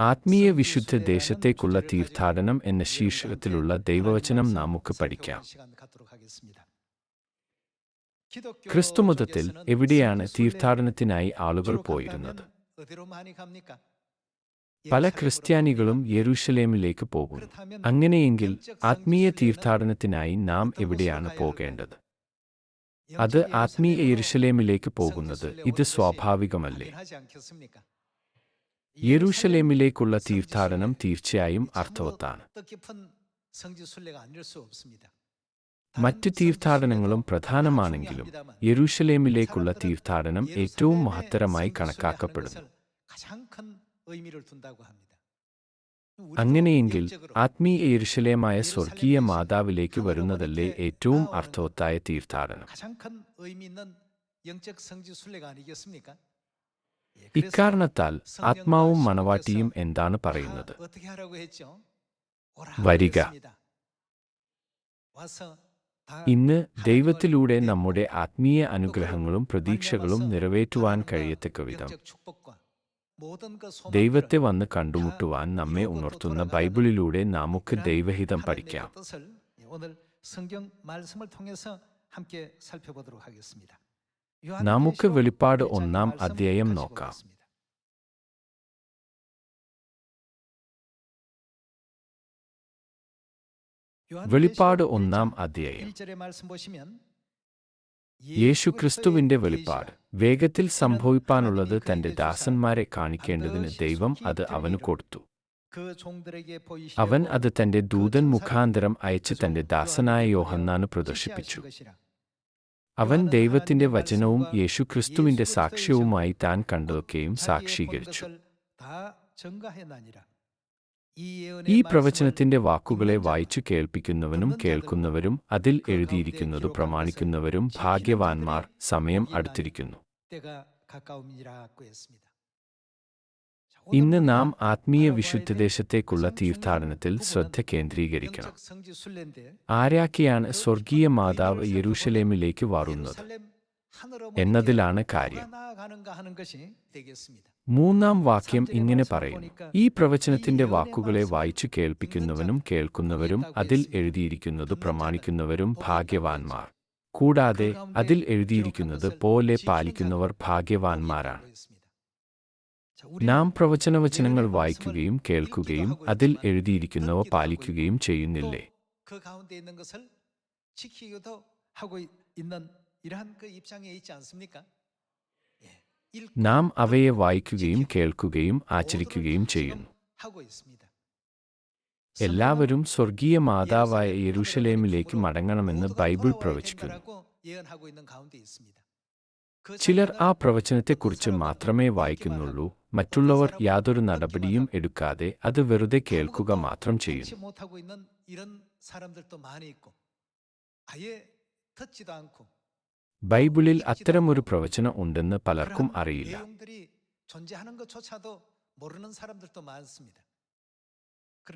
ആത്മീയ വിശുദ്ധ ദേശത്തേക്കുള്ള തീർത്ഥാടനം എന്ന ശീർഷകത്തിലുള്ള ദൈവവചനം നമുക്ക് പഠിക്കാം. ക്രിസ്തുമതത്തിൽ എവിടെയാണ് തീർത്ഥാടനത്തിനായി ആളുകൾ പോയിരുന്നത്? പല ക്രിസ്ത്യാനികളും യെരൂഷലേമിലേക്ക് പോകും അങ്ങനെയെങ്കിൽ ആത്മീയ തീർത്ഥാടനത്തിനായി നാം എവിടെയാണ് പോകേണ്ടത്? അത് ആത്മീയ യെരുഷലേമിലേക്ക് പോകുന്നത് ഇത് സ്വാഭാവികമല്ലേ? യെരൂശലേമിലേക്കുള്ള തീർത്ഥാടനം തീർച്ചയായും അർത്ഥവത്താണ്. മറ്റ് തീർത്ഥാടനങ്ങളും പ്രധാനമാണെങ്കിലും യെരൂഷലേമിലേക്കുള്ള തീർത്ഥാടനം ഏറ്റവും മഹത്തരമായി കണക്കാക്കപ്പെടുന്നു. അങ്ങനെയെങ്കിൽ ആത്മീയ യെരുശലേമായ സ്വർഗീയ മാതാവിലേക്ക് വരുന്നതല്ലേ ഏറ്റവും അർത്ഥവത്തായ തീർത്ഥാടനം? ഇക്കാരണത്താൽ ആത്മാവും മണവാട്ടിയും എന്താണ് പറയുന്നത്? വരിക. ഇന്ന് ദൈവത്തിലൂടെ നമ്മുടെ ആത്മീയ അനുഗ്രഹങ്ങളും പ്രതീക്ഷകളും നിറവേറ്റുവാൻ കഴിയത്തക്ക വിധം. ദൈവത്തെ വന്ന് കണ്ടുമുട്ടുവാൻ നമ്മെ ഉണർത്തുന്ന ബൈബിളിലൂടെ നമുക്ക് ദൈവഹിതം പഠിക്കാം. നമുക്ക് വെളിപ്പാട് ഒന്നാം അധ്യായം നോക്കാം വെളിപ്പാട് ഒന്നാം അധ്യായം യേശു ക്രിസ്തുവിന്റെ വെളിപ്പാട് വേഗത്തിൽ സംഭവിപ്പാനുള്ളത് തന്റെ ദാസന്മാരെ കാണിക്കേണ്ടതിന് ദൈവം അത് അവന് കൊടുത്തു അവൻ അത് തന്റെ ദൂതൻ മുഖാന്തരം അയച്ച് തന്റെ ദാസനായ യോഹന്നാന് പ്രദർശിപ്പിച്ചു അവൻ ദൈവത്തിന്റെ വചനവും യേശുക്രിസ്തുവിന്റെ സാക്ഷ്യവുമായി താൻ കണ്ടതൊക്കെയും സാക്ഷീകരിച്ചു. ഈ പ്രവചനത്തിന്റെ വാക്കുകളെ വായിച്ചു കേൾപ്പിക്കുന്നവനും കേൾക്കുന്നവരും അതിൽ എഴുതിയിരിക്കുന്നത് പ്രമാണിക്കുന്നവരും ഭാഗ്യവാന്മാർ സമയം അടുത്തിരിക്കുന്നു. ഇന്ന് നാം ആത്മീയ വിശുദ്ധദേശത്തേക്കുള്ള തീർത്ഥാടനത്തിൽ ശ്രദ്ധ കേന്ദ്രീകരിക്കണം. ആരാക്കിയാണ് സ്വർഗീയ മാതാവ് യെരൂശലേമിലേക്ക് വാറുന്നത്. എന്നതിലാണ് കാര്യം. മൂന്നാം വാക്യം ഇങ്ങനെ പറയുന്നു. ഈ പ്രവചനത്തിന്റെ വാക്കുകളെ വായിച്ചു കേൾപ്പിക്കുന്നവനും കേൾക്കുന്നവരും അതിൽ എഴുതിയിരിക്കുന്നത് പ്രമാണിക്കുന്നവരും ഭാഗ്യവാന്മാർ. കൂടാതെ അതിൽ എഴുതിയിരിക്കുന്നത് പോലെ പാലിക്കുന്നവർ ഭാഗ്യവാന്മാരാണ്. നാം പ്രവചനവചനങ്ങൾ വായിക്കുകയും കേൾക്കുകയും അതിൽ എഴുതിയിരിക്കുന്നവ പാലിക്കുകയും ചെയ്യുന്നില്ലേ? നാം അവയെ വായിക്കുകയും കേൾക്കുകയും ആചരിക്കുകയും ചെയ്യുന്നു. എല്ലാവരും സ്വർഗീയ മാതാവായ യരുഷലേമിലേക്ക് മടങ്ങണമെന്ന് ബൈബിൾ പ്രവചിക്കുന്നു. ചിലർ ആ പ്രവചനത്തെക്കുറിച്ച് മാത്രമേ വായിക്കുന്നുള്ളൂ. മറ്റുള്ളവർ യാതൊരു നടപടിയും എടുക്കാതെ അത് വെറുതെ കേൾക്കുക മാത്രം ചെയ്യും ബൈബിളിൽ അത്തരമൊരു പ്രവചനം ഉണ്ടെന്ന് പലർക്കും അറിയില്ല.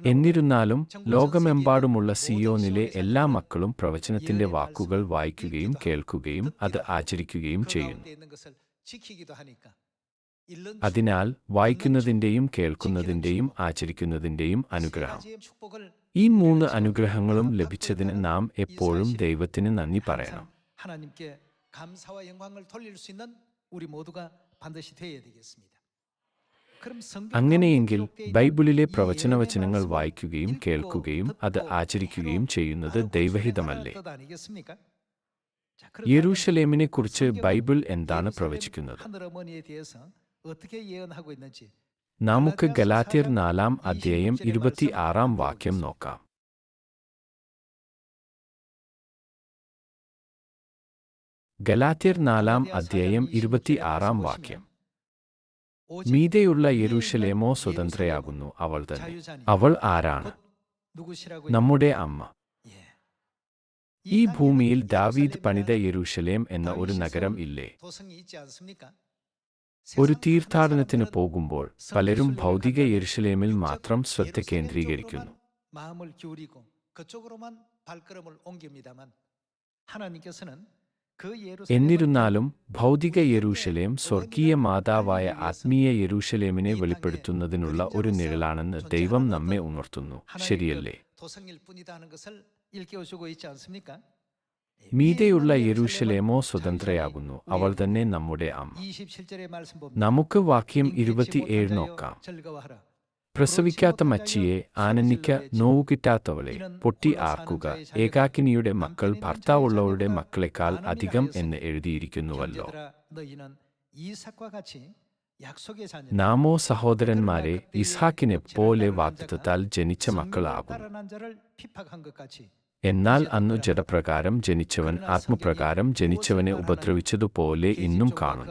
എന്നിരുന്നാലും ലോകമെമ്പാടുമുള്ള സിയോനിലെ എല്ലാ മക്കളും പ്രവചനത്തിന്റെ വാക്കുകൾ വായിക്കുകയും കേൾക്കുകയും അത് ആചരിക്കുകയും ചെയ്യുന്നു. അതിനാൽ വായിക്കുന്നതിന്റെയും കേൾക്കുന്നതിന്റെയും ആചരിക്കുന്നതിന്റെയും അനുഗ്രഹം. ഈ മൂന്ന് അനുഗ്രഹങ്ങളും ലഭിച്ചതിന് നാം എപ്പോഴും ദൈവത്തിന് നന്ദി പറയണം. അങ്ങനെയെങ്കിൽ ബൈബിളിലെ പ്രവചനവചനങ്ങൾ വായിക്കുകയും കേൾക്കുകയും അത് ആചരിക്കുകയും ചെയ്യുന്നത് ദൈവഹിതമല്ലേ? യെരൂഷലേമിനെക്കുറിച്ച് ബൈബിൾ എന്താണ് പ്രവചിക്കുന്നത്? നമുക്ക് ഗലാത്യർ നാലാം അധ്യായം ഇരുപത്തി ആറാം വാക്യം നോക്കാം ഗലാത്യർ നാലാം അധ്യായം ഇരുപത്തി ആറാം വാക്യം മീതെയുള്ള യെരൂഷലേമോ സ്വതന്ത്രയാകുന്നു അവൾ തന്നെ അവൾ ആരാണ് നമ്മുടെ അമ്മ ഈ ഭൂമിയിൽ ദാവീദ് പണിത യെരൂഷലേം എന്ന ഒരു നഗരം ഇല്ലേ ഒരു തീർത്ഥാടനത്തിന് പോകുമ്പോൾ പലരും ഭൗതിക യെരുഷലേമിൽ മാത്രം ശ്രദ്ധ കേന്ദ്രീകരിക്കുന്നു. എന്നിരുന്നാലും ഭൗതിക യെരൂഷലേം സ്വർഗീയ മാതാവായ ആത്മീയ യെരൂഷലേമിനെ വെളിപ്പെടുത്തുന്നതിനുള്ള ഒരു നിഴലാണെന്ന് ദൈവം നമ്മെ ഉണർത്തുന്നു. ശരിയല്ലേ? മീതയുള്ള യെരൂഷലേമോ സ്വതന്ത്രയാകുന്നു. അവൾ തന്നെ നമ്മുടെ അമ്മ നമുക്ക് വാക്യം ഇരുപത്തിയേഴ് നോക്കാം. പ്രസവിക്കാത്ത മച്ചിയെ ആനന്ദിക്ക നോവു കിട്ടാത്തവളെ പൊട്ടി ആർക്കുക. ഏകാക്കിനിയുടെ മക്കൾ ഭർത്താവുള്ളവരുടെ മക്കളെക്കാൾ അധികം എന്ന് എഴുതിയിരിക്കുന്നുവല്ലോ. നാമോ സഹോദരന്മാരെ ഇസ്ഹാക്കിനെ പോലെ വാക്തത്താൽ ജനിച്ച മക്കളാകും എന്നാൽ അന്നു ജഡപ്രകാരം ജനിച്ചവൻ ആത്മപ്രകാരം ജനിച്ചവനെ ഉപദ്രവിച്ചതുപോലെ ഇന്നും കാണും.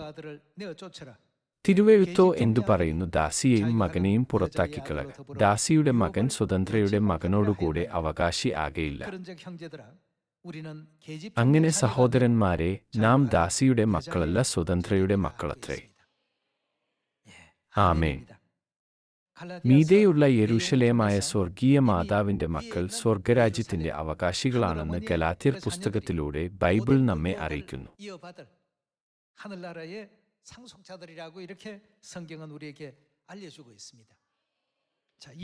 തിരുവെഴുത്തോ എന്തു പറയുന്നു? ദാസിയെയും മകനെയും പുറത്താക്കിക്കളക. ദാസിയുടെ മകൻ സ്വതന്ത്രയുടെ മകനോടുകൂടെ അവകാശി ആകെയില്ല. അങ്ങനെ സഹോദരന്മാരെ നാം ദാസിയുടെ മക്കളല്ല സ്വതന്ത്രയുടെ മക്കളത്രേ. ആമേൻ. മീതയുള്ള യരുഷലേമായ സ്വർഗീയ മാതാവിന്റെ മക്കൾ സ്വർഗരാജ്യത്തിന്റെ അവകാശികളാണെന്ന് ഗലാത്യർ പുസ്തകത്തിലൂടെ ബൈബിൾ നമ്മെ അറിയിക്കുന്നു.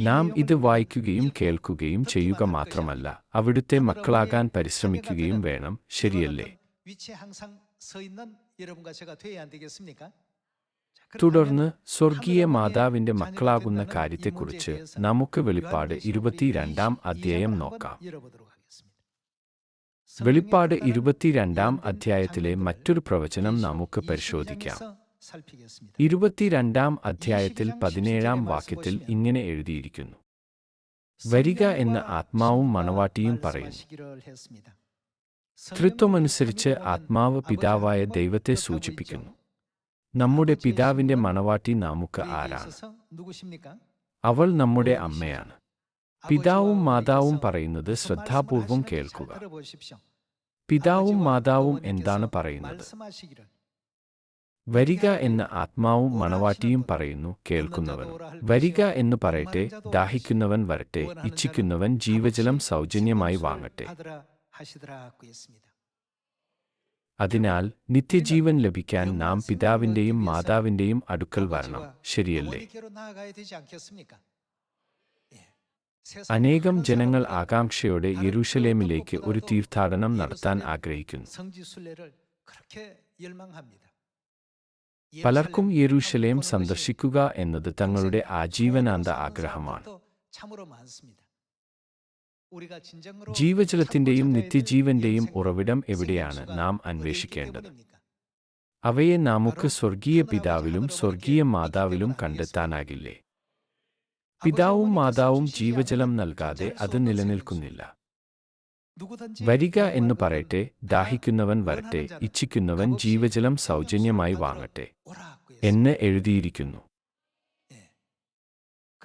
നാം ഇത് വായിക്കുകയും കേൾക്കുകയും ചെയ്യുക മാത്രമല്ല അവിടുത്തെ മക്കളാകാൻ പരിശ്രമിക്കുകയും വേണം. ശരിയല്ലേ? തുടർന്ന് സ്വർഗീയ മാതാവിന്റെ മക്കളാകുന്ന കാര്യത്തെക്കുറിച്ച് നമുക്ക് വെളിപ്പാട് ഇരുപത്തിരണ്ടാം അധ്യായം നോക്കാം. വെളിപ്പാട് ഇരുപത്തിരണ്ടാം അധ്യായത്തിലെ മറ്റൊരു പ്രവചനം നമുക്ക് പരിശോധിക്കാം. ഇരുപത്തിരണ്ടാം അധ്യായത്തിൽ പതിനേഴാം വാക്യത്തിൽ ഇങ്ങനെ എഴുതിയിരിക്കുന്നു. വരിക എന്ന ആത്മാവും മണവാട്ടിയും പറയുന്നു. തൃത്വമനുസരിച്ച് ആത്മാവ് പിതാവായ ദൈവത്തെ സൂചിപ്പിക്കുന്നു. നമ്മുടെ പിതാവിന്റെ മണവാട്ടി നമുക്ക് ആരാണ്? അവൾ നമ്മുടെ അമ്മയാണ്. പിതാവും മാതാവും പറയുന്നത് ശ്രദ്ധാപൂർവം കേൾക്കുക. പിതാവും മാതാവും എന്താണ് പറയുന്നത്? വരിക എന്ന ആത്മാവും മണവാട്ടിയും പറയുന്നു കേൾക്കുന്നവൻ. വരിക എന്ന് പറയട്ടെ ദാഹിക്കുന്നവൻ വരട്ടെ ഇച്ഛിക്കുന്നവൻ ജീവജലം സൗജന്യമായി വാങ്ങട്ടെ. അതിനാൽ നിത്യജീവൻ ലഭിക്കാൻ നാം പിതാവിന്റെയും മാതാവിന്റെയും അടുക്കൽ വരണം. ശരിയല്ലേ? അനേകം ജനങ്ങൾ ആകാംക്ഷയോടെ യെരൂഷലേമിലേക്ക് ഒരു തീർത്ഥാടനം നടത്താൻ ആഗ്രഹിക്കുന്നു. പലർക്കും യെരൂഷലേം സന്ദർശിക്കുക എന്നത് തങ്ങളുടെ ആജീവനാന്ത ആഗ്രഹമാണ്. ജീവജലത്തിന്റെയും നിത്യജീവന്റെയും ഉറവിടം എവിടെയാണ് നാം അന്വേഷിക്കേണ്ടത്? അവയെ നമുക്ക് സ്വർഗീയ പിതാവിലും സ്വർഗീയ മാതാവിലും കണ്ടെത്താനാകില്ലേ? പിതാവും മാതാവും ജീവജലം നൽകാതെ അത് നിലനിൽക്കുന്നില്ല. വരിക എന്ന് പറയട്ടെ ദാഹിക്കുന്നവൻ വരട്ടെ ഇച്ഛിക്കുന്നവൻ ജീവജലം സൗജന്യമായി വാങ്ങട്ടെ എന്ന് എഴുതിയിരിക്കുന്നു.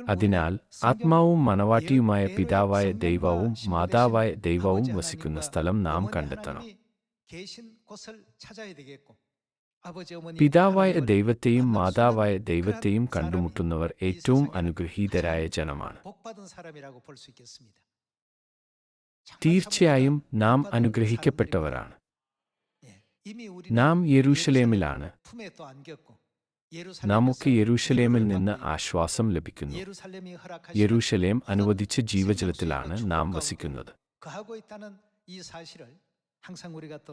അതിനാൽ ആത്മാവും മനവാട്ടിയുമായ പിതാവായ ദൈവവും മാതാവായ ദൈവവും വസിക്കുന്ന സ്ഥലം നാം കണ്ടെത്തണം. പിതാവായ ദൈവത്തെയും മാതാവായ ദൈവത്തെയും കണ്ടുമുട്ടുന്നവർ ഏറ്റവും അനുഗ്രഹീതരായ ജനമാണ്. തീർച്ചയായും നാം അനുഗ്രഹിക്കപ്പെട്ടവരാണ്. നാം യെരൂഷലേമിലാണ് നമുക്ക് യെരൂഷലേമിൽ നിന്ന് ആശ്വാസം ലഭിക്കുന്നു. യെരൂഷലേം അനുവദിച്ച ജീവജലത്തിലാണ് നാം വസിക്കുന്നത്.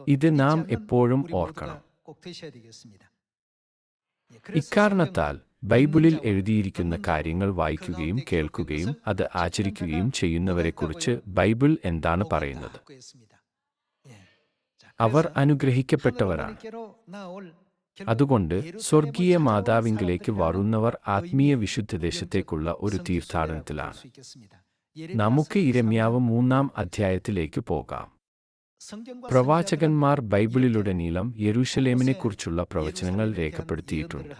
ഇത് നാം എപ്പോഴും ഓർക്കണം. ഇക്കാരണത്താൽ ബൈബിളിൽ എഴുതിയിരിക്കുന്ന കാര്യങ്ങൾ വായിക്കുകയും കേൾക്കുകയും അത് ആചരിക്കുകയും ചെയ്യുന്നവരെക്കുറിച്ച് ബൈബിൾ എന്താണ് പറയുന്നത്? അവർ അനുഗ്രഹിക്കപ്പെട്ടവരാണ്. അതുകൊണ്ട് സ്വർഗീയ മാതാവിങ്കിലേക്ക് വരുന്നവർ ആത്മീയ വിശുദ്ധദേശത്തേക്കുള്ള ഒരു തീർത്ഥാടനത്തിലാണ്. നമുക്ക് ഇരമ്യാവ് മൂന്നാം അധ്യായത്തിലേക്ക് പോകാം. പ്രവാചകന്മാർ ബൈബിളിലുടനീളം യെരൂഷലേമിനെക്കുറിച്ചുള്ള പ്രവചനങ്ങൾ രേഖപ്പെടുത്തിയിട്ടുണ്ട്.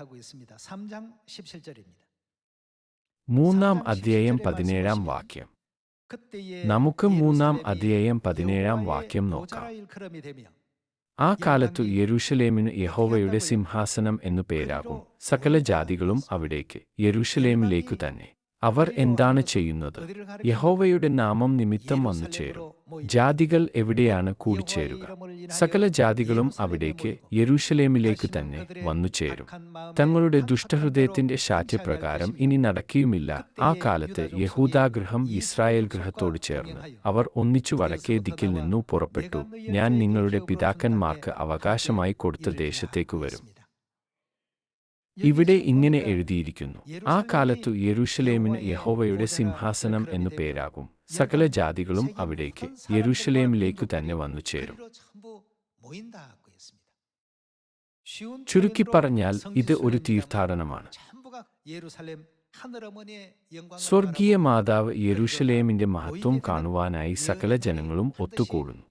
മൂന്നാം അധ്യായം പതിനേഴാം വാക്യം. നമുക്ക് മൂന്നാം അധ്യായം പതിനേഴാം വാക്യം നോക്കാം. ആ കാലത്തു യരുഷലേമിന് യഹോവയുടെ സിംഹാസനം എന്നു പേരാകും. സകല ജാതികളും അവിടേക്ക് യരുഷലേമിലേക്കു തന്നെ. അവർ എന്താണ് ചെയ്യുന്നത്? യഹോവയുടെ നാമം നിമിത്തം വന്നു ചേരും. ജാതികൾ എവിടെയാണ് കൂടിച്ചേരുക? സകല ജാതികളും അവിടേക്ക് യരൂഷലേമിലേക്ക് തന്നെ വന്നു ചേരും. തങ്ങളുടെ ദുഷ്ടഹൃദയത്തിന്റെ ശാഠ്യപ്രകാരം ഇനി നടക്കുകയുമില്ല. ആ കാലത്ത് യഹൂദാഗ്രഹം ഇസ്രായേൽ ഗ്രഹത്തോട് ചേർന്ന് അവർ ഒന്നിച്ചു വടക്കേ ദിക്കിൽ നിന്നു പുറപ്പെട്ടു. ഞാൻ നിങ്ങളുടെ പിതാക്കന്മാർക്ക് അവകാശമായി കൊടുത്ത ദേശത്തേക്ക് വരും. ഇവിടെ ഇങ്ങനെ എഴുതിയിരിക്കുന്നു ആ കാലത്തു യെരൂശലേമിന് യഹോവയുടെ സിംഹാസനം എന്നു പേരാകും. സകല ജാതികളും അവിടേക്ക് യെരൂശലേമിലേക്കു തന്നെ വന്നു ചേരും. ചുരുക്കി പറഞ്ഞാൽ ഇത് ഒരു തീർത്ഥാടനമാണ്. സ്വർഗീയ മാതാവ് യെരൂശലേമിന്റെ മഹത്വം കാണുവാനായി സകല ജനങ്ങളും ഒത്തുകൂടുന്നു.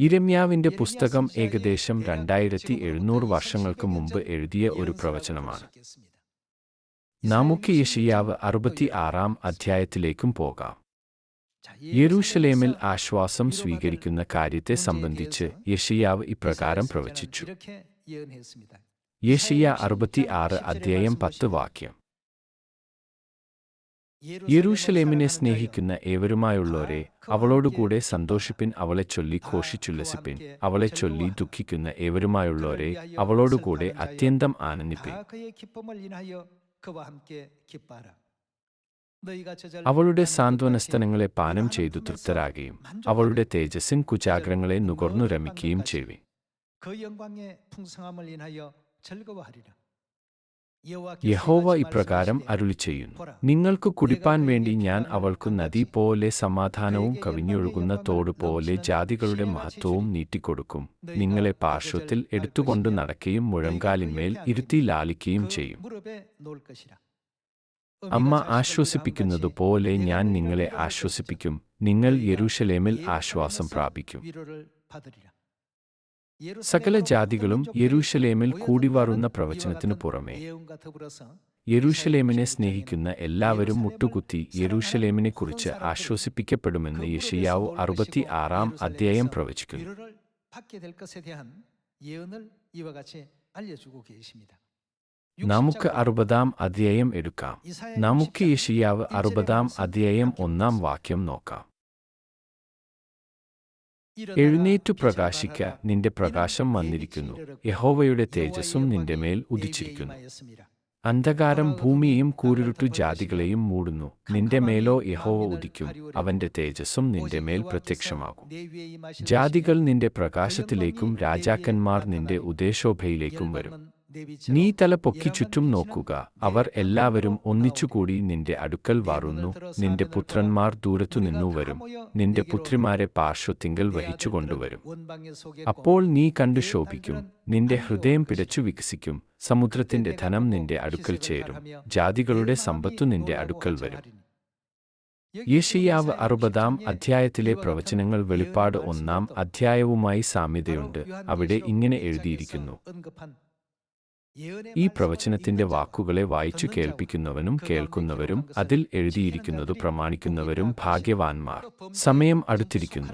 ഇരമ്യാവിന്റെ പുസ്തകം ഏകദേശം രണ്ടായിരത്തി എഴുന്നൂറ് വർഷങ്ങൾക്ക് മുമ്പ് എഴുതിയ ഒരു പ്രവചനമാണ്. നമുക്ക് യഷിയാവ് അറുപത്തി ആറാം അധ്യായത്തിലേക്കും പോകാം. യെരൂശലേമിൽ ആശ്വാസം സ്വീകരിക്കുന്ന കാര്യത്തെ സംബന്ധിച്ച് യഷിയാവ് ഇപ്രകാരം പ്രവചിച്ചു. യഷിയ അറുപത്തി ആറ് അധ്യായം പത്ത് വാക്യം. യെരൂശലേമിനെ സ്നേഹിക്കുന്ന ഏവരുമായുള്ളവരെ അവളോടുകൂടെ സന്തോഷിപ്പിൻ അവളെ ചൊല്ലി ഘോഷിച്ചുല്ലസിപ്പിൻ അവളെ ചൊല്ലി ദുഃഖിക്കുന്ന ഏവരുമായുള്ളവരെ അവളോടുകൂടെ അത്യന്തം ആനന്ദിപ്പിൻ. അവളുടെ സാന്ത്വനസ്തനങ്ങളെ പാനം ചെയ്തു തൃപ്തരാകുകയും അവളുടെ തേജസ്സിൻ കുചാഗ്രങ്ങളെ നുകർന്നു രമിക്കുകയും ചെയ്യുവിൻ യഹോവ ഇപ്രകാരം അരുളി ചെയ്യുന്നു. നിങ്ങൾക്ക് കുടിപ്പാൻ വേണ്ടി ഞാൻ അവൾക്ക് നദി പോലെ സമാധാനവും കവിഞ്ഞൊഴുകുന്ന തോട് പോലെ ജാതികളുടെ മഹത്വവും നീട്ടിക്കൊടുക്കും. നിങ്ങളെ പാർശ്വത്തിൽ എടുത്തുകൊണ്ട് നടക്കുകയും മുഴങ്കാലിന്മേൽ ഇരുത്തി ലാളിക്കുകയും ചെയ്യും. അമ്മ ആശ്വസിപ്പിക്കുന്നതുപോലെ ഞാൻ നിങ്ങളെ ആശ്വസിപ്പിക്കും. നിങ്ങൾ യരുഷലേമിൽ ആശ്വാസം പ്രാപിക്കും. സകല ജാതികളും യെരൂശലേമിൽ കൂടിവാറുന്ന പ്രവചനത്തിനു പുറമേ യെരൂശലേമിനെ സ്നേഹിക്കുന്ന എല്ലാവരും മുട്ടുകുത്തി യെരൂശലേമിനെക്കുറിച്ച് ആശ്വസിപ്പിക്കപ്പെടുമെന്ന് യഷിയാവ് അറുപത്തി ആറാം അധ്യായം പ്രവചിക്കുന്നു. നമുക്ക് അറുപതാം അധ്യായം എടുക്കാം. നമുക്ക് യഷിയാവ് അറുപതാം അധ്യായം ഒന്നാം വാക്യം നോക്കാം. എഴുന്നേറ്റു പ്രകാശിക്ക. നിന്റെ പ്രകാശം വന്നിരിക്കുന്നു. യഹോവയുടെ തേജസ്സും നിന്റെ മേൽ ഉദിച്ചിരിക്കുന്നു. അന്ധകാരം ഭൂമിയെയും കൂരിരുട്ടു ജാതികളെയും മൂടുന്നു. നിന്റെ മേലോ യഹോവ ഉദിക്കും. അവന്റെ തേജസ്സും നിന്റെ മേൽ പ്രത്യക്ഷമാകും. ജാതികൾ നിന്റെ പ്രകാശത്തിലേക്കും രാജാക്കന്മാർ നിന്റെ ഉദ്ദേശോഭയിലേക്കും വരും. നീ തല പൊക്കി ചുറ്റും നോക്കുക. അവർ എല്ലാവരും ഒന്നിച്ചുകൂടി നിന്റെ അടുക്കൽ വാറുന്നു. നിന്റെ പുത്രന്മാർ ദൂരത്തുനിന്നു വരും. നിന്റെ പുത്രിമാരെ പാർശ്വത്തിങ്കൽ വഹിച്ചുകൊണ്ടുവരും അപ്പോൾ നീ കണ്ടു ശോഭിക്കും. നിന്റെ ഹൃദയം പിടച്ചു വികസിക്കും. സമുദ്രത്തിന്റെ ധനം നിന്റെ അടുക്കൽ ചേരും. ജാതികളുടെ സമ്പത്തു നിന്റെ അടുക്കൽ വരും. യേശയ്യാവ് അറുപതാം അധ്യായത്തിലെ പ്രവചനങ്ങൾ വെളിപ്പാട് ഒന്നാം അധ്യായവുമായി സാമ്യതയുണ്ട്. അവിടെ ഇങ്ങനെ എഴുതിയിരിക്കുന്നു. ഈ പ്രവചനത്തിന്റെ വാക്കുകളെ വായിച്ചു കേൾപ്പിക്കുന്നവനും കേൾക്കുന്നവരും അതിൽ എഴുതിയിരിക്കുന്നത് പ്രമാണിക്കുന്നവരും ഭാഗ്യവാന്മാർ. സമയം അടുത്തിരിക്കുന്നു.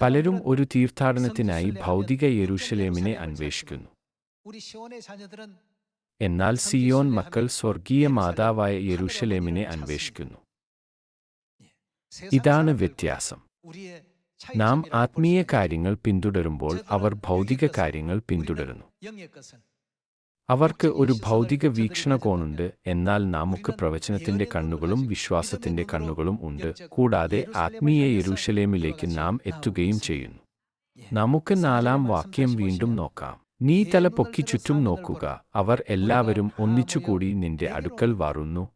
പലരും ഒരു തീർത്ഥാടനത്തിനായി ഭൗതിക യെരൂശലേമിനെ അന്വേഷിക്കുന്നു. എന്നാൽ സിയോൻ മക്കൾ സ്വർഗീയ മാതാവായ യെരൂശലേമിനെ അന്വേഷിക്കുന്നു. ഇതാണ് വ്യത്യാസം. നാം ആത്മീയ കാര്യങ്ങൾ പിന്തുടരുമ്പോൾ അവർ ഭൗതിക കാര്യങ്ങൾ പിന്തുടരുന്നു. അവർക്ക് ഒരു ഭൗതിക വീക്ഷണകോണുണ്ട് എന്നാൽ നമുക്ക് പ്രവചനത്തിന്റെ കണ്ണുകളും വിശ്വാസത്തിന്റെ കണ്ണുകളും ഉണ്ട്. കൂടാതെ ആത്മീയ യരുഷലേമിലേക്ക് നാം എത്തുകയും ചെയ്യുന്നു. നമുക്ക് നാലാം വാക്യം വീണ്ടും നോക്കാം. നീ തല പൊക്കി ചുറ്റും നോക്കുക. അവർ എല്ലാവരും ഒന്നിച്ചുകൂടി നിന്റെ അടുക്കൽ വാറുന്നു.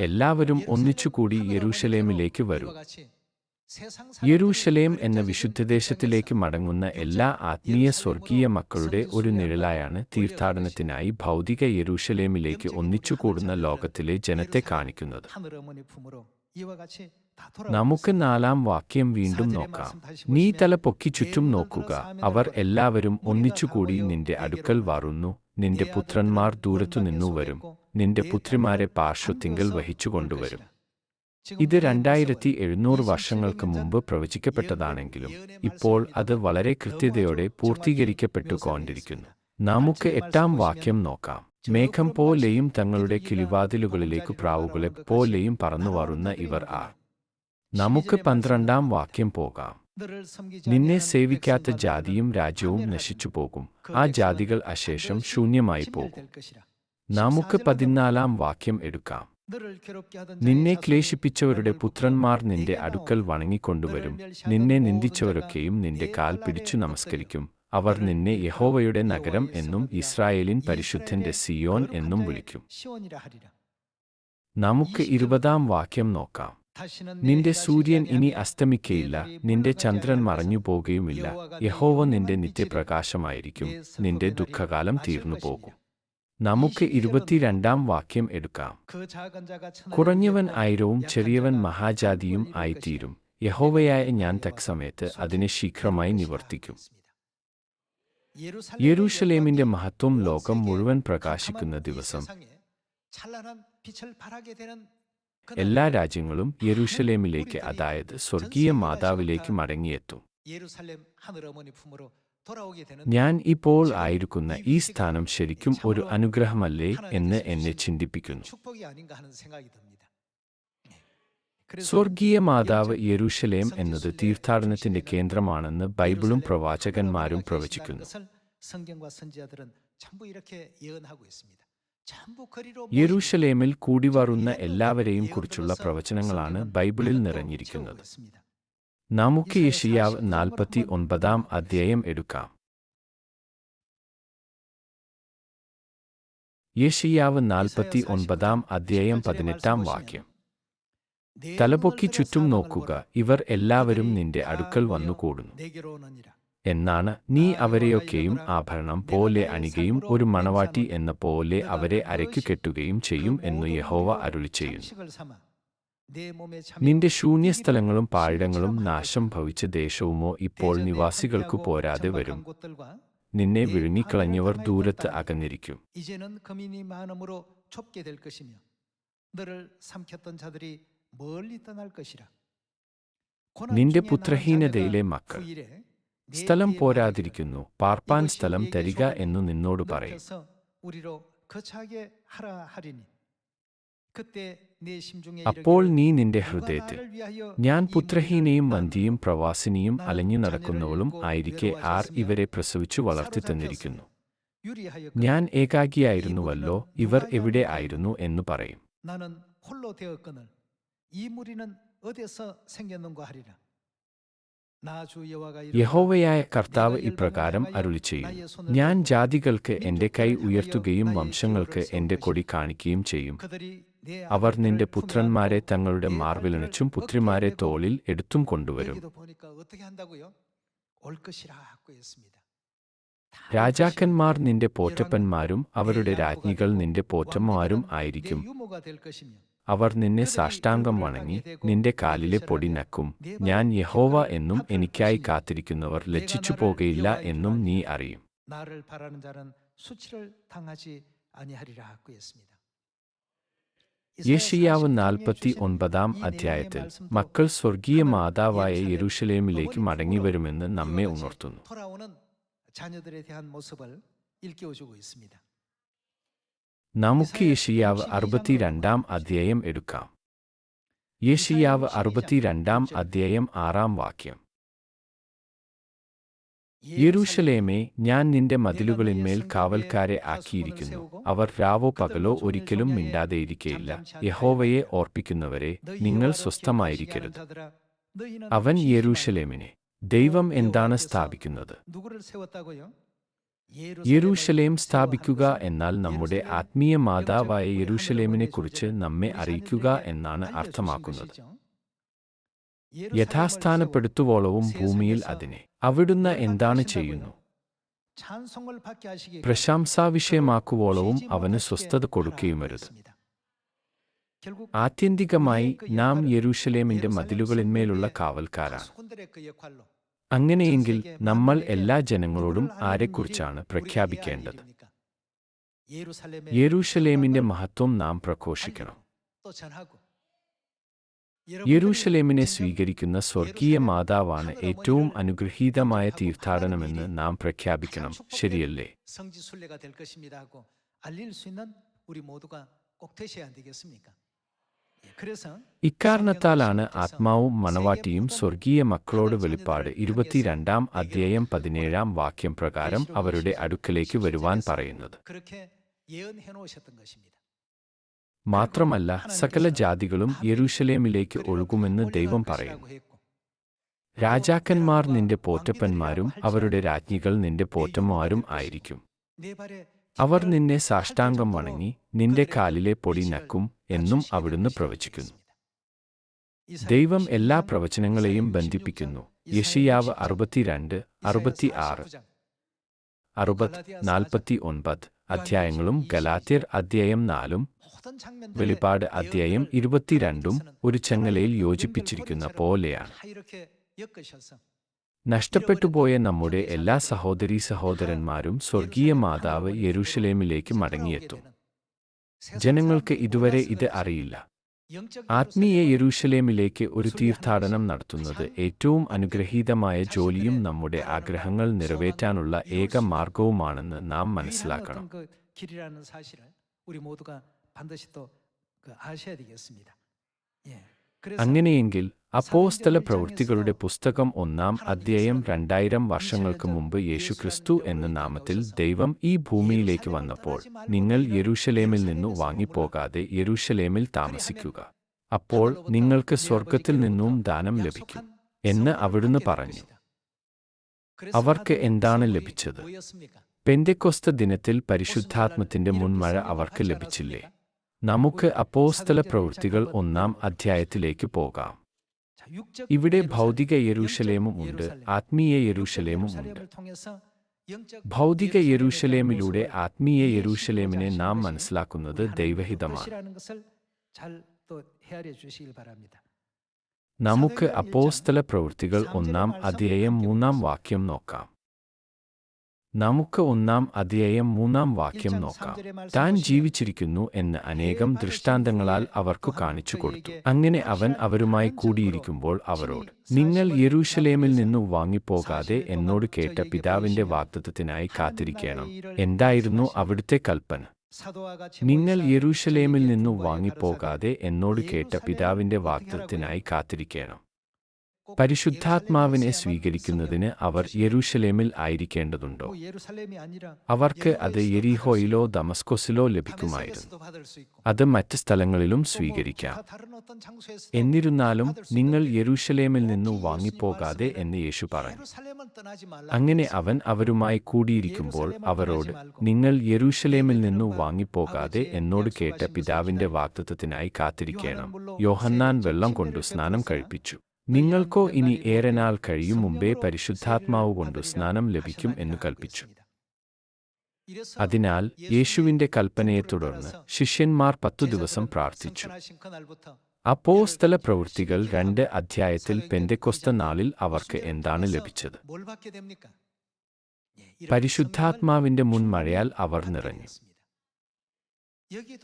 എല്ലാവരും ഒന്നിച്ചുകൂടി യെരൂശലേമിലേക്ക് വരൂ. യെരൂശലേം എന്ന വിശുദ്ധദേശത്തിലേക്ക് മടങ്ങുന്ന എല്ലാ ആത്മീയ സ്വർഗീയ മക്കളുടെ ഒരു നിഴലായാണ് തീർത്ഥാടനത്തിനായി ഭൗതിക യെരൂശലേമിലേക്ക് ഒന്നിച്ചുകൂടുന്ന ലോകത്തിലെ ജനത്തെ കാണിക്കുന്നത്. നമുക്ക് നാലാം വാക്യം വീണ്ടും നോക്കാം. നീ തല പൊക്കി ചുറ്റും നോക്കുക. അവർ എല്ലാവരും ഒന്നിച്ചുകൂടി നിന്റെ അടുക്കൽ വാറുന്നു. നിന്റെ പുത്രന്മാർ ദൂരത്തുനിന്നു വരും. നിന്റെ പുത്രിമാരെ പാർശ്വത്തിങ്കൽ വഹിച്ചുകൊണ്ടുവരും. ഇത് രണ്ടായിരത്തി എഴുന്നൂറ് വർഷങ്ങൾക്ക് മുമ്പ് പ്രവചിക്കപ്പെട്ടതാണെങ്കിലും ഇപ്പോൾ അത് വളരെ കൃത്യതയോടെ പൂർത്തീകരിക്കപ്പെട്ടുകൊണ്ടിരിക്കുന്നു. നമുക്ക് എട്ടാം വാക്യം നോക്കാം. മേഘം പോലെയും തങ്ങളുടെ കിളിവാതിലുകളിലേക്ക് പ്രാവുകളെ പോലെയും പറന്നു വരുന്ന ഇവർ ആ നമുക്ക് പന്ത്രണ്ടാം വാക്യം പോകാം. നിന്നെ സേവിക്കാത്ത ജാതിയും രാജ്യവും നശിച്ചു പോകും ആ ജാതികൾ അശേഷം ശൂന്യമായി പോകും നമുക്ക് പതിനാലാം വാക്യം എടുക്കാം. നിന്നെ ക്ലേശിപ്പിച്ചവരുടെ പുത്രന്മാർ നിന്റെ അടുക്കൽ വണങ്ങിക്കൊണ്ടുവരും. നിന്നെ നിന്ദിച്ചവരൊക്കെയും നിന്റെ കാൽ പിടിച്ചു നമസ്കരിക്കും. അവർ നിന്നെ യഹോവയുടെ നഗരം എന്നും ഇസ്രായേലിൻ പരിശുദ്ധന്റെ സിയോൻ എന്നും വിളിക്കും. നമുക്ക് ഇരുപതാം വാക്യം നോക്കാം. നിന്റെ സൂര്യൻ ഇനി അസ്തമിക്കയില്ല. നിന്റെ ചന്ദ്രൻ മറഞ്ഞു പോകുകയുമില്ല യഹോവ നിന്റെ നിത്യപ്രകാശമായിരിക്കും. നിന്റെ ദുഃഖകാലം തീർന്നു പോകും നമുക്ക് ഇരുപത്തിരണ്ടാം വാക്യം എടുക്കാം. കുറഞ്ഞവൻ ആയിരവും ചെറിയവൻ മഹാജാതിയും ആയിത്തീരും. യഹോവയായ ഞാൻ തക്സമയത്ത് അതിനെ ശീഘ്രമായി നിവർത്തിക്കും. യെരൂഷലേമിന്റെ മഹത്വം ലോകം മുഴുവൻ പ്രകാശിക്കുന്ന ദിവസം. എല്ലാ രാജ്യങ്ങളും യെരൂഷലേമിലേക്ക് അതായത് സ്വർഗീയ മാതാവിലേക്ക് മടങ്ങിയെത്തും. ഞാൻ ഇപ്പോൾ ആയിരിക്കുന്ന ഈ സ്ഥാനം ശരിക്കും ഒരു അനുഗ്രഹമല്ലേ എന്ന് എന്നെ ചിന്തിപ്പിക്കുന്നു. സ്വർഗീയ മാതാവ് യരുഷലേം എന്നത് തീർത്ഥാടനത്തിന്റെ കേന്ദ്രമാണെന്ന് ബൈബിളും പ്രവാചകന്മാരും പ്രവചിക്കുന്നു. യെരുഷലേമിൽ കൂടിവരുന്ന എല്ലാവരെയും കുറിച്ചുള്ള പ്രവചനങ്ങളാണ് ബൈബിളിൽ നിറഞ്ഞിരിക്കുന്നത്. നമുക്ക് യഷിയാവ് നാൽപ്പത്തി ഒൻപതാം അധ്യായം എടുക്കാം യഷിയാവ് നാൽപ്പത്തി ഒൻപതാം അധ്യായം പതിനെട്ടാം വാക്യം തലപൊക്കി ചുറ്റും നോക്കുക ഇവർ എല്ലാവരും നിന്റെ അടുക്കൽ വന്നുകൂടുന്നു എന്നാണ് നീ അവരെയൊക്കെയും ആഭരണം പോലെ അണികയും ഒരു മണവാട്ടി എന്ന പോലെ അവരെ അരയ്ക്കു കെട്ടുകയും ചെയ്യും എന്നു യഹോവ അരുളി ചെയ്യുന്നു നിന്റെ ശൂന്യസ്ഥലങ്ങളും പാഴിടങ്ങളും നാശം ഭവിച്ച ദേശവുമോ ഇപ്പോൾ നിവാസികൾക്കു പോരാതെ വരും. നിന്നെ വിഴുങ്ങിക്കളഞ്ഞവർ ദൂരത്ത് അകന്നിരിക്കും. നിന്റെ പുത്രഹീനതയിലെ മക്കൾ സ്ഥലം പോരാതിരിക്കുന്നു. പാർപ്പാൻ സ്ഥലം തരിക എന്നു നിന്നോട് പറയും. അപ്പോൾ 이르기를 നീ നിന്റെ 누가 ഹൃദയത്തിൽ 나를 위하여 ഞാൻ 이 പുത്രഹീനയും 무리를 വന്ധിയും പ്രവാസിനിയും നാം അലഞ്ഞു ജനരെ നടക്കുന്നവളും എടുക്കൂ, ആയിരിക്കെ ആർ വെറുവായി ഇവരെ പ്രസവിച്ചു വളർത്തി 사로잡혔으며 തന്നിരിക്കുന്നു 유리하여 ഞാൻ ഏകാഗിയായിരുന്നുവല്ലോ ഇവർ എവിടെ ആയിരുന്നു എന്നു പറയും 나는 홀로 되었거늘 이 무리는 어디서 생겼는가 하리라. യഹോവയായ കർത്താവ് ഇപ്രകാരം അരുളി ചെയ്യും ഞാൻ ജാതികൾക്ക് എന്റെ കൈ ഉയർത്തുകയും വംശങ്ങൾക്ക് എന്റെ കൊടി കാണിക്കുകയും ചെയ്യും. അവർ നിന്റെ പുത്രന്മാരെ തങ്ങളുടെ മാർവിലണിച്ചും പുത്രിമാരെ തോളിൽ എടുത്തും കൊണ്ടുവരും. രാജാക്കന്മാർ നിന്റെ പോറ്റപ്പന്മാരും അവരുടെ രാജ്ഞികൾ നിന്റെ പോറ്റമ്മമാരും ആയിരിക്കും. അവർ നിന്നെ സാഷ്ടാംഗം വണങ്ങി നിന്റെ കാലിലെ പൊടി നക്കും. ഞാൻ യഹോവ എന്നും എനിക്കായി കാത്തിരിക്കുന്നവർ ലജ്ജിച്ചു പോകയില്ല എന്നും നീ അറിയും. യേശയാവ് നാൽപ്പത്തി ഒൻപതാം അധ്യായത്തിൽ മക്കൾ സ്വർഗീയ മാതാവായ യരുഷലേമിലേക്ക് മടങ്ങിവരുമെന്ന് നമ്മെ ഉണർത്തുന്നു. നമുക്ക് യേശയ്യാവ് അറുപത്തിരണ്ടാം അധ്യായം എടുക്കാം. യേശയ്യാവ് അറുപത്തിരണ്ടാം അധ്യായം ആറാം വാക്യം. യെരൂഷലേമേ ഞാൻ നിന്റെ മതിലുകളിന്മേൽ കാവൽക്കാരെ ആക്കിയിരിക്കുന്നു. അവർ രാവോ പകലോ ഒരിക്കലും മിണ്ടാതെയിരിക്കയില്ല. യഹോവയെ ഓർപ്പിക്കുന്നവരെ നിങ്ങൾ സ്വസ്ഥമായിരിക്കരുത്. അവൻ യെരൂഷലേമിനെ ദൈവം എന്താണ് സ്ഥാപിക്കുന്നത്? യെരൂഷലേം സ്ഥാപിക്കുക എന്നാൽ നമ്മുടെ ആത്മീയ മാതാവായ യെരൂഷലേമിനെക്കുറിച്ച് നമ്മെ അറിയിക്കുക എന്നാണ് അർത്ഥമാക്കുന്നത്. യഥാസ്ഥാനപ്പെടുത്തുവോളവും ഭൂമിയിൽ അതിനെ. അവിടുന്ന് എന്താണ് ചെയ്യുന്നു? പ്രശംസാവിഷയമാക്കുവോളവും അവന് സ്വസ്ഥത കൊടുക്കുകയുമരുത് ആത്യന്തികമായി നാം യെരൂഷലേമിന്റെ മതിലുകളിന്മേലുള്ള കാവൽക്കാരാണ്. അങ്ങനെയെങ്കിൽ നമ്മൾ എല്ലാ ജനങ്ങളോടും ആരെക്കുറിച്ചാണ് പ്രഖ്യാപിക്കേണ്ടത് യെരൂശലേമിന്റെ മഹത്വം നാം പ്രഘോഷിക്കണം യെരൂശലേമിനെ സ്വീകരിക്കുന്ന സ്വർഗീയ മാതാവാണ് ഏറ്റവും അനുഗ്രഹീതമായ തീർത്ഥാടനമെന്ന് നാം പ്രഖ്യാപിക്കണം ശരിയല്ലേ 성지순례가 될 것입니다 하고 알릴 수 있는 우리 모두가 꼭 되셔야 안 되겠습니까? ഇക്കാരണത്താലാണ് ആത്മാവും മണവാട്ടിയും സ്വർഗീയ മക്കളോട് വെളിപ്പാട് ഇരുപത്തിരണ്ടാം അധ്യായം പതിനേഴാം വാക്യം പ്രകാരം അവരുടെ അടുക്കലേക്ക് വരുവാൻ പറയുന്നത്. മാത്രമല്ല സകല ജാതികളും യെരൂഷലേമിലേക്ക് ഒഴുകുമെന്ന് ദൈവം പറയുന്നു. രാജാക്കന്മാർ നിന്റെ പോറ്റപ്പന്മാരും അവരുടെ രാജ്ഞികൾ നിന്റെ പോറ്റന്മാരും ആയിരിക്കും. അവർ നിന്നെ സാഷ്ടാംഗം വണങ്ങി നിന്റെ കാലിലെ പൊടി നക്കും എന്നും അവിടുന്ന് പ്രവചിക്കുന്നു. ദൈവം എല്ലാ പ്രവചനങ്ങളെയും ബന്ധിപ്പിക്കുന്നു. യഷിയാവ് അറുപത്തിരണ്ട് അറുപത്തി ആറ് അറുപത് നാൽപ്പത്തി ഒൻപത് അധ്യായങ്ങളും ഗലാത്യർ അധ്യായം നാലും വെളിപ്പാട് അധ്യായം ഇരുപത്തിരണ്ടും ഒരു ചങ്ങലയിൽ യോജിപ്പിച്ചിരിക്കുന്ന പോലെയാണ്. നഷ്ടപ്പെട്ടുപോയ നമ്മുടെ എല്ലാ സഹോദരീ സഹോദരന്മാരും സ്വർഗീയ മാതാവ് യരുഷലേമിലേക്ക് മടങ്ങിയെത്തും. ജനങ്ങൾക്ക് ഇതുവരെ ഇത് അറിയില്ല. ആത്മീയ യെരൂഷലേമിലേക്ക് ഒരു തീർത്ഥാടനം നടത്തുന്നത് ഏറ്റവും അനുഗ്രഹീതമായ ജോലിയും നമ്മുടെ ആഗ്രഹങ്ങൾ നിറവേറ്റാനുള്ള ഏക മാർഗവുമാണെന്ന് നാം മനസ്സിലാക്കണം. അങ്ങനെയെങ്കിൽ അപ്പോസ്തല പ്രവൃത്തികളുടെ പുസ്തകം ഒന്നാം അധ്യായം രണ്ടായിരം വർഷങ്ങൾക്ക് മുമ്പ് യേശുക്രിസ്തു എന്ന നാമത്തിൽ ദൈവം ഈ ഭൂമിയിലേക്ക് വന്നപ്പോൾ നിങ്ങൾ യെരൂഷലേമിൽ നിന്നു വാങ്ങിപ്പോകാതെ യെരൂഷലേമിൽ താമസിക്കുക. അപ്പോൾ നിങ്ങൾക്ക് സ്വർഗത്തിൽ നിന്നും ദാനം ലഭിക്കും എന്ന് അവിടുന്ന് പറഞ്ഞു. അവർക്ക് എന്താണ് ലഭിച്ചത്? പെന്തെക്കൊസ്ത ദിനത്തിൽ പരിശുദ്ധാത്മത്തിന്റെ മുൻമഴ അവർക്ക് ലഭിച്ചില്ലേ? നമുക്ക് അപ്പോസ്തല പ്രവൃത്തികൾ ഒന്നാം അധ്യായത്തിലേക്ക് പോകാം. ഇവിടെ ഭൗതിക യരൂഷലേമും ഉണ്ട് ആത്മീയ യരൂഷലേമും ഉണ്ട്. ഭൗതിക യരൂഷലേമിലൂടെ ആത്മീയ യരൂഷലേമിനെ നാം മനസ്സിലാക്കുന്നത് ദൈവഹിതമാണ്. നമുക്ക് അപ്പോസ്തല പ്രവൃത്തികൾ ഒന്നാം അധ്യായം മൂന്നാം വാക്യം നോക്കാം. നമുക്ക് ഒന്നാം അധ്യായം മൂന്നാം വാക്യം നോക്കാം. താൻ ജീവിച്ചിരിക്കുന്നു എന്ന് അനേകം ദൃഷ്ടാന്തങ്ങളാൽ അവർക്ക് കാണിച്ചു കൊടുത്തു. അങ്ങനെ അവൻ അവരുമായി കൂടിയിരിക്കുമ്പോൾ അവരോട് നിങ്ങൾ യെരൂശലേമിൽ നിന്നു വാങ്ങിപ്പോകാതെ എന്നോട് കേട്ട പിതാവിന്റെ വാഗ്ദത്തത്തിനായി കാത്തിരിക്കണം എന്തായിരുന്നു അവിടുത്തെ കൽപ്പന? നിങ്ങൾ യെരൂശലേമിൽ നിന്നു വാങ്ങിപ്പോകാതെ എന്നോട് കേട്ട പിതാവിന്റെ വാഗ്ദത്തത്തിനായി കാത്തിരിക്കണം പരിശുദ്ധാത്മാവിനെ സ്വീകരിക്കുന്നതിന് അവർ യെരൂഷലേമിൽ ആയിരിക്കേണ്ടതുണ്ടോ? അവർക്ക് അത് യെരീഹോയിലോ ദമസ്കോസിലോ ലഭിക്കുമായിരുന്നു. അത് മറ്റ് സ്ഥലങ്ങളിലും സ്വീകരിക്കാം. എന്നിരുന്നാലും നിങ്ങൾ യെരൂഷലേമിൽ നിന്നു വാങ്ങിപ്പോകാതെ എന്ന് യേശു പറഞ്ഞു. അങ്ങനെ അവൻ അവരുമായി കൂടിയിരിക്കുമ്പോൾ അവരോട് നിങ്ങൾ യെരൂഷലേമിൽ നിന്നു വാങ്ങിപ്പോകാതെ എന്നോട് കേട്ട പിതാവിന്റെ വാക്തത്വത്തിനായി കാത്തിരിക്കണം. യോഹന്നാൻ വെള്ളം കൊണ്ടു സ്നാനം കഴിപ്പിച്ചു. നിങ്ങൾക്കോ ഇനി ഏറെ നാൾ കഴിയും മുമ്പേ പരിശുദ്ധാത്മാവ് കൊണ്ട് സ്നാനം ലഭിക്കും എന്ന് കൽപ്പിച്ചു. അതിനാൽ യേശുവിന്റെ കൽപ്പനയെ തുടർന്ന് ശിഷ്യന്മാർ പത്തു ദിവസം പ്രാർത്ഥിച്ചു. അപ്പോസ്തല പ്രവൃത്തികൾ രണ്ട് അധ്യായത്തിൽ പെന്തെക്കൊസ്ത നാളിൽ അവർക്ക് എന്താണ് ലഭിച്ചത്? പരിശുദ്ധാത്മാവിന്റെ മുൻമഴയാൽ അവർ നിറഞ്ഞു.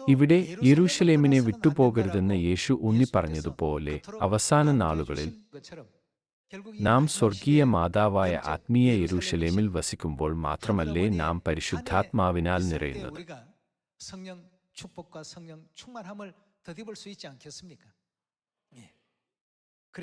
ഇവിടെ യെരൂഷലേമിനെ വിട്ടുപോകരുതെന്ന് യേശു ഊന്നിപ്പറഞ്ഞതുപോലെ അവസാന നാളുകളിൽ നാം സ്വർഗീയ മാതാവായ ആത്മീയ യെരൂഷലേമിൽ വസിക്കുമ്പോൾ മാത്രമല്ലേ നാം പരിശുദ്ധാത്മാവിനാൽ നിറയുന്നത്?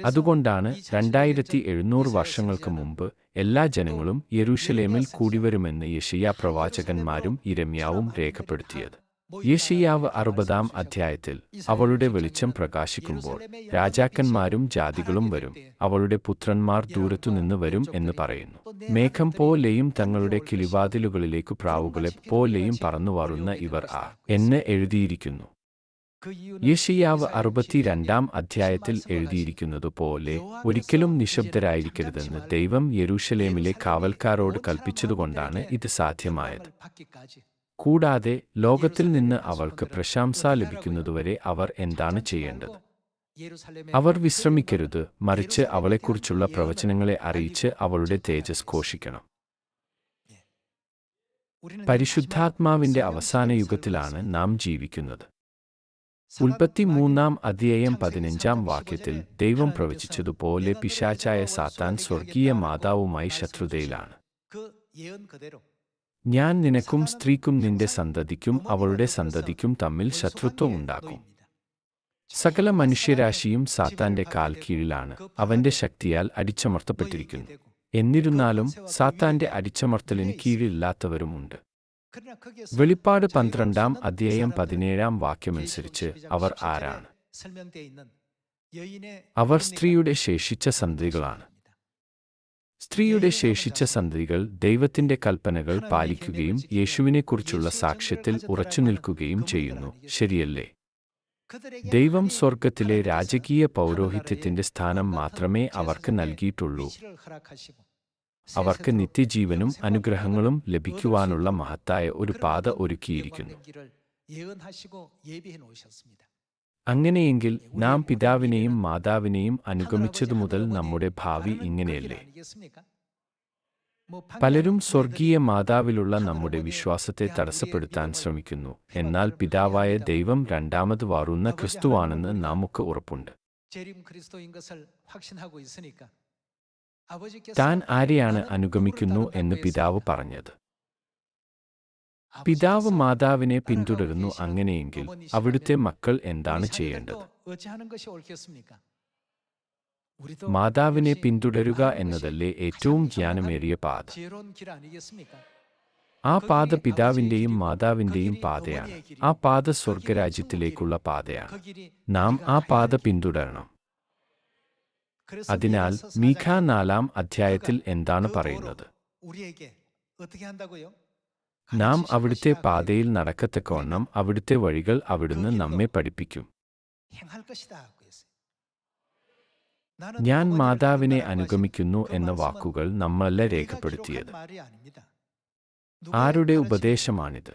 അതുകൊണ്ടാണ് രണ്ടായിരത്തി എഴുന്നൂറ് വർഷങ്ങൾക്ക് മുമ്പ് എല്ലാ ജനങ്ങളും യെരൂഷലേമിൽ കൂടിവരുമെന്ന് യഷിയ പ്രവാചകന്മാരും ഇരമ്യാവും രേഖപ്പെടുത്തിയത്. യേശയ്യാവ് അറുപതാം അധ്യായത്തിൽ അവളുടെ വെളിച്ചം പ്രകാശിക്കുമ്പോൾ രാജാക്കന്മാരും ജാതികളും വരും അവളുടെ പുത്രന്മാർ ദൂരത്തുനിന്ന് വരും എന്ന് പറയുന്നു. മേഘം പോലെയും തങ്ങളുടെ കിളിവാതിലുകളിലേക്ക് പ്രാവുകളെ പോലെയും പറന്നു വാറുന്ന ഇവർ ആ എന്ന് എഴുതിയിരിക്കുന്നു. യേശയ്യാവ് അറുപത്തിരണ്ടാം അധ്യായത്തിൽ എഴുതിയിരിക്കുന്നത് പോലെ ഒരിക്കലും നിശബ്ദരായിരിക്കരുതെന്ന് ദൈവം യെരൂഷലേമിലെ കാവൽക്കാരോട് കൽപ്പിച്ചതുകൊണ്ടാണ് ഇത് സാധ്യമായത്. കൂടാതെ ലോകത്തിൽ നിന്ന് അവൾക്ക് പ്രശംസ ലഭിക്കുന്നതുവരെ അവർ എന്താണ് ചെയ്യേണ്ടത്? അവർ വിശ്രമിക്കരുത് മറിച്ച് അവളെക്കുറിച്ചുള്ള പ്രവചനങ്ങളെ അറിയിച്ച് അവളുടെ തേജസ് ഘോഷിക്കണം. പരിശുദ്ധാത്മാവിന്റെ അവസാന യുഗത്തിലാണ് നാം ജീവിക്കുന്നത്. ഉൽപ്പത്തി മൂന്നാം അധ്യായം പതിനഞ്ചാം വാക്യത്തിൽ ദൈവം പ്രവചിച്ചതുപോലെ പിശാച്ചായ സാത്താൻ സ്വർഗീയ മാതാവുമായി ശത്രുതയിലാണ്. ഞാൻ നിനക്കും സ്ത്രീക്കും നിന്റെ സന്തതിക്കും അവളുടെ സന്തതിക്കും തമ്മിൽ ശത്രുത്വം ഉണ്ടാക്കും. സകല മനുഷ്യരാശിയും സാത്താന്റെ കാൽ കീഴിലാണ്. അവന്റെ ശക്തിയാൽ അടിച്ചമർത്തപ്പെട്ടിരിക്കുന്നു. എന്നിരുന്നാലും സാത്താന്റെ അടിച്ചമർത്തലിന് കീഴിലില്ലാത്തവരുമുണ്ട് വെളിപ്പാട് പന്ത്രണ്ടാം അധ്യായം പതിനേഴാം വാക്യമനുസരിച്ച് അവർ ആരാണ്? അവർ സ്ത്രീയുടെ ശേഷിച്ച സന്തതികളാണ്. സ്ത്രീയുടെ ശേഷിച്ച സന്തതികൾ ദൈവത്തിന്റെ കൽപ്പനകൾ പാലിക്കുകയും യേശുവിനെക്കുറിച്ചുള്ള സാക്ഷ്യത്തിൽ ഉറച്ചുനിൽക്കുകയും ചെയ്യുന്നു. ശരിയല്ലേ? ദൈവം സ്വർഗത്തിലെ രാജകീയ പൗരോഹിത്യത്തിന്റെ സ്ഥാനം മാത്രമേ അവർക്ക് നൽകിയിട്ടുള്ളൂ. അവർക്ക് നിത്യജീവനും അനുഗ്രഹങ്ങളും ലഭിക്കുവാനുള്ള മഹത്തായ ഒരു പാത ഒരുക്കിയിരിക്കുന്നു. അങ്ങനെയെങ്കിൽ നാം പിതാവിനെയും മാതാവിനെയും അനുഗമിച്ചതു മുതൽ നമ്മുടെ ഭാവി ഇങ്ങനെയല്ലേ? പലരും സ്വർഗീയ മാതാവിലുള്ള നമ്മുടെ വിശ്വാസത്തെ തടസ്സപ്പെടുത്താൻ ശ്രമിക്കുന്നു. എന്നാൽ പിതാവായ ദൈവം രണ്ടാമത് വാറുന്ന ക്രിസ്തുവാണെന്ന് നമുക്ക് ഉറപ്പുണ്ട്. താൻ ആരെയാണ് അനുഗമിക്കുന്നു എന്ന് പിതാവ് പറഞ്ഞത്? പിതാവ് മാതാവിനെ പിന്തുടരുന്നു അങ്ങനെയെങ്കിൽ അവിടുത്തെ മക്കൾ എന്താണ് ചെയ്യേണ്ടത്? മാതാവിനെ പിന്തുടരുക എന്നതല്ലേ ഏറ്റവും ജ്ഞാനമേറിയ പാത. ആ പാത പിതാവിന്റെയും മാതാവിന്റെയും പാതയാണ്. ആ പാത സ്വർഗരാജ്യത്തിലേക്കുള്ള പാതയാണ്. നാം ആ പാത പിന്തുടരണം. അതിനാൽ മീഖ നാലാം അധ്യായത്തിൽ എന്താണ് പറയുന്നത്? നാം അവിടുത്തെ പാതയിൽ നടക്കത്തക്കവണ്ണം അവിടുത്തെ വഴികൾ അവിടുന്ന് നമ്മെ പഠിപ്പിക്കും. ഞാൻ മാതാവിനെ അനുഗമിക്കുന്നു എന്ന വാക്കുകൾ നമ്മളല്ല രേഖപ്പെടുത്തിയത്. ആരുടെ ഉപദേശമാണിത്?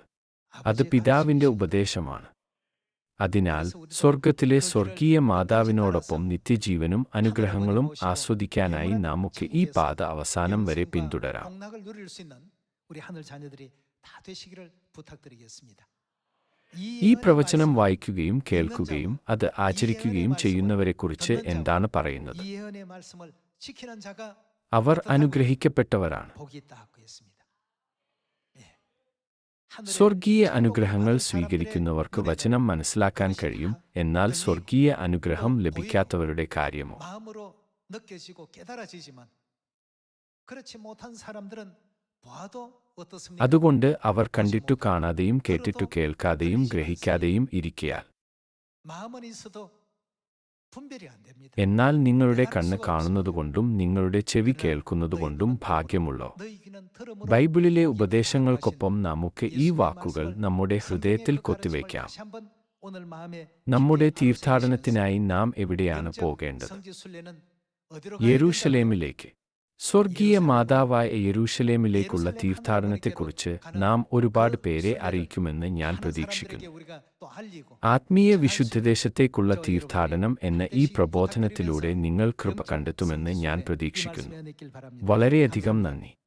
അത് പിതാവിന്റെ ഉപദേശമാണ്. അതിനാൽ സ്വർഗത്തിലെ സ്വർഗീയ മാതാവിനോടൊപ്പം നിത്യജീവനും അനുഗ്രഹങ്ങളും ആസ്വദിക്കാനായി നമുക്ക് ഈ പാത അവസാനം വരെ പിന്തുടരാം. ഈ പ്രവചനം വായിക്കുകയും കേൾക്കുകയും അത് ആചരിക്കുകയും ചെയ്യുന്നവരെക്കുറിച്ച് എന്താണ് പറയുന്നത്? അവർ അനുഗ്രഹിക്കപ്പെട്ടവരാണ്. സ്വർഗീയ അനുഗ്രഹങ്ങൾ സ്വീകരിക്കുന്നവർക്ക് വചനം മനസ്സിലാക്കാൻ കഴിയും. എന്നാൽ സ്വർഗീയ അനുഗ്രഹം ലഭിക്കാത്തവരുടെ കാര്യമോ? അതുകൊണ്ട് അവർ കണ്ടിട്ടു കാണാതെയും കേട്ടിട്ടു കേൾക്കാതെയും ഗ്രഹിക്കാതെയും ഇരിക്കയാൽ എന്നാൽ നിങ്ങളുടെ കണ്ണ് കാണുന്നതുകൊണ്ടും നിങ്ങളുടെ ചെവി കേൾക്കുന്നതുകൊണ്ടും ഭാഗ്യമുള്ളോ? ബൈബിളിലെ ഉപദേശങ്ങൾക്കൊപ്പം നമുക്ക് ഈ വാക്കുകൾ നമ്മുടെ ഹൃദയത്തിൽ കൊത്തിവയ്ക്കാം നമ്മുടെ തീർത്ഥാടനത്തിനായി നാം എവിടെയാണ് പോകേണ്ടത്? യെരൂഷലേമിലേക്ക് സ്വർഗീയ മാതാവായ യെരൂഷലേമിലേക്കുള്ള തീർത്ഥാടനത്തെക്കുറിച്ച് നാം ഒരുപാട് പേരെ അറിയിക്കുമെന്ന് ഞാൻ പ്രതീക്ഷിക്കുന്നു. ആത്മീയ വിശുദ്ധദേശത്തേക്കുള്ള തീർത്ഥാടനം എന്ന ഈ പ്രബോധനത്തിലൂടെ നിങ്ങൾ കൃപ കണ്ടെത്തുമെന്ന് ഞാൻ പ്രതീക്ഷിക്കുന്നു. വളരെയധികം നന്ദി.